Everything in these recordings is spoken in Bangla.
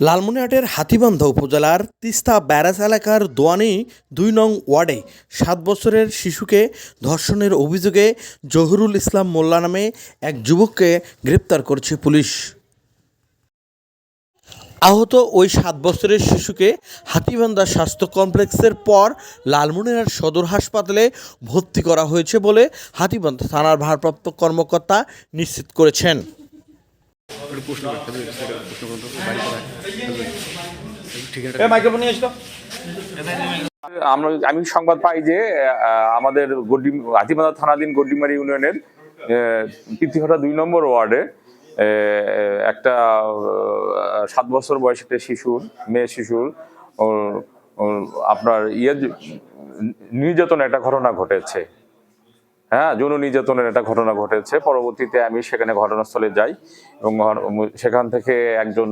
লালমনিরহাটের হাতিবান্ধা উপজেলার তিস্তা ব্যারাজ এলাকার দোয়ানি দুই নং ওয়ার্ডে সাত বছরের শিশুকে ধর্ষণের অভিযোগে জহিরুল ইসলাম মোল্লা নামে এক যুবককে গ্রেপ্তার করছে পুলিশ। আহত ওই সাত বছরের শিশুকে হাতিবান্ধা স্বাস্থ্য কমপ্লেক্সের পর লালমনিরহাট সদর হাসপাতালে ভর্তি করা হয়েছে বলে হাতিবান্ধা থানার ভারপ্রাপ্ত কর্মকর্তা নিশ্চিত করেছেন। একটু প্রশ্ন প্রশ্ন বাড়ি মাইক্রোফোন নিয়ে আমরা আমি সংবাদ পাই যে আমাদের গড্ডি হাতিমাদা থানাধীন গড্ডিমারি ইউনিয়নের আহ, পৃথিবীঘাটা দুই নম্বর ওয়ার্ডে একটা সাত বছর বয়সী একটা শিশুর মেয়ে শিশুর আপনার ইয়ে নির্যাতনের একটা ঘটনা ঘটেছে। হ্যাঁ যৌন নির্যাতনের একটা ঘটনা ঘটেছে। পরবর্তীতে আমি সেখানে ঘটনাস্থলে যাই এবং সেখান থেকে একজন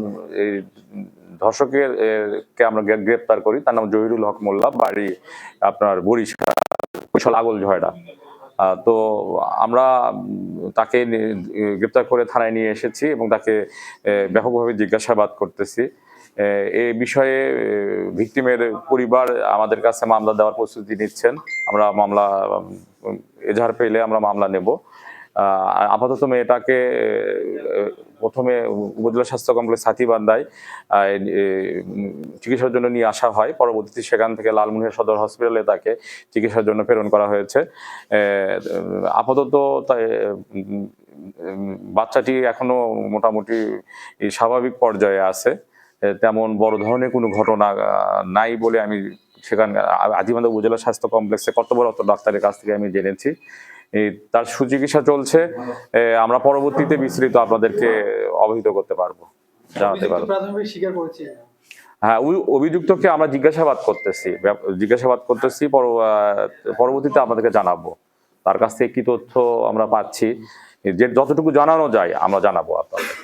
ধর্ষকের কে আমরা গ্রেপ্তার করি। তার নাম জহিরুল হক মোল্লা বাড়ি আপনার বরিশাল আগল ঝয়ডা। তো আমরা তাকে গ্রেপ্তার করে থানায় নিয়ে এসেছি এবং তাকে ব্যাপকভাবে জিজ্ঞাসাবাদ করতেছি। এ, বিষয়ে ভিকটিমের পরিবার আমাদের কাছে মামলা দেওয়ার প্রস্তুতি নিচ্ছেন। আমরা মামলা এজাহার পেলে আমরা মামলা নেব। আপাতত মেয়েটাকে প্রথমে উপজেলা স্বাস্থ্য কমপ্লেক্স এ, চিকিৎসার জন্য নিয়ে আসা হয়। পরবর্তীতে সেখান থেকে লালমনিরহাট সদর হসপিটালে তাকে চিকিৎসার জন্য প্রেরণ করা হয়েছে। আপাতত বাচ্চাটি এখনও মোটামুটি স্বাভাবিক পর্যায়ে আছে। তেমন বড় ধরনের কোনো ঘটনা নাই বলে আমি সেখানে আদিমাদা উপজেলা স্বাস্থ্য কমপ্লেক্সে কর্তব্যরত ডাক্তারের কাছ থেকে আমি জেনেছি তার সুচিকিৎসা চলছে আমরা পরবর্তীতে বিস্তৃত আপনাদেরকে অবহিত করতে পারব জানাতে পারব। হ্যাঁ ওই অভিযুক্তকে আমরা জিজ্ঞাসাবাদ করতেছি জিজ্ঞাসাবাদ করতেছি পরবর্তীতে আপনাদেরকে জানাব। তার কাছ থেকে কি তথ্য আমরা পাচ্ছি যে যতটুকু জানানো যায় আমরা জানাব আপনাদের।